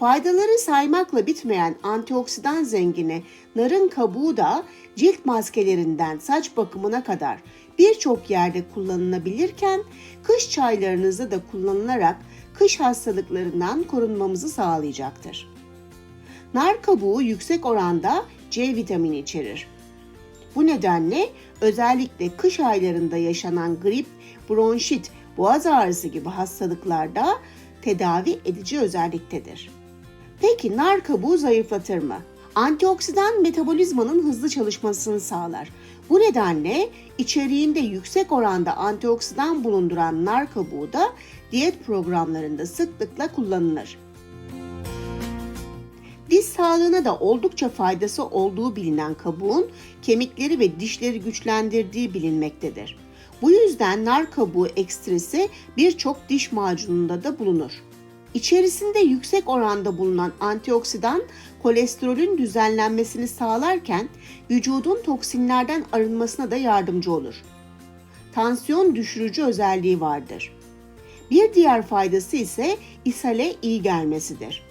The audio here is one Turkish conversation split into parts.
Faydaları saymakla bitmeyen antioksidan zengini narın kabuğu da cilt maskelerinden saç bakımına kadar birçok yerde kullanılabilirken kış çaylarınızda da kullanılarak kış hastalıklarından korunmamızı sağlayacaktır. Nar kabuğu yüksek oranda C vitamini içerir. Bu nedenle özellikle kış aylarında yaşanan grip, bronşit, boğaz ağrısı gibi hastalıklarda tedavi edici özelliktedir. Peki nar kabuğu zayıflatır mı? Antioksidan metabolizmanın hızlı çalışmasını sağlar. Bu nedenle içeriğinde yüksek oranda antioksidan bulunduran nar kabuğu da diyet programlarında sıklıkla kullanılır. Diş sağlığına da oldukça faydası olduğu bilinen kabuğun kemikleri ve dişleri güçlendirdiği bilinmektedir. Bu yüzden nar kabuğu ekstresi birçok diş macununda da bulunur. İçerisinde yüksek oranda bulunan antioksidan kolesterolün düzenlenmesini sağlarken vücudun toksinlerden arınmasına da yardımcı olur. Tansiyon düşürücü özelliği vardır. Bir diğer faydası ise ishale iyi gelmesidir.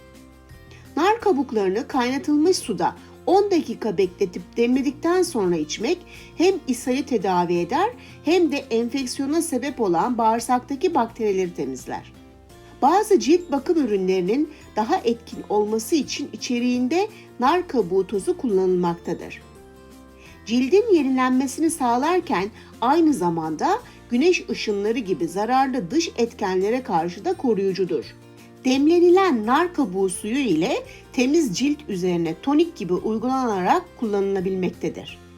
Nar kabuklarını kaynatılmış suda 10 dakika bekletip demledikten sonra içmek hem ishali tedavi eder hem de enfeksiyona sebep olan bağırsaktaki bakterileri temizler. Bazı cilt bakım ürünlerinin daha etkin olması için içeriğinde nar kabuğu tozu kullanılmaktadır. Cildin yenilenmesini sağlarken aynı zamanda güneş ışınları gibi zararlı dış etkenlere karşı da koruyucudur. Demlenilen nar kabuğu suyu ile temiz cilt üzerine tonik gibi uygulanarak kullanılabilmektedir.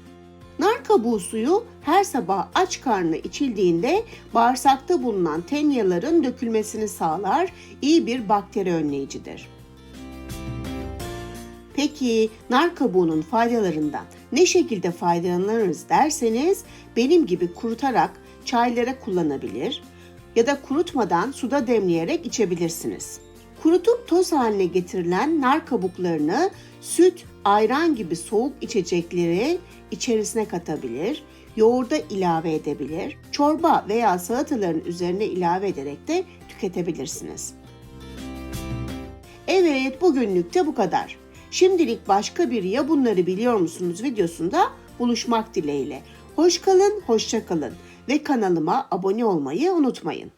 Kabuğu suyu her sabah aç karnına içildiğinde bağırsakta bulunan tenyaların dökülmesini sağlar, iyi bir bakteri önleyicidir. Peki nar kabuğunun faydalarından ne şekilde faydalanırız derseniz benim gibi kurutarak çaylara kullanabilir ya da kurutmadan suda demleyerek içebilirsiniz. Kurutup toz haline getirilen nar kabuklarını süt, ayran gibi soğuk içecekleri içerisine katabilir, yoğurda ilave edebilir, çorba veya salataların üzerine ilave ederek de tüketebilirsiniz. Evet bugünlük de bu kadar. Şimdilik başka bir ya bunları biliyor musunuz videosunda buluşmak dileğiyle. Hoş kalın, hoşça kalın ve kanalıma abone olmayı unutmayın.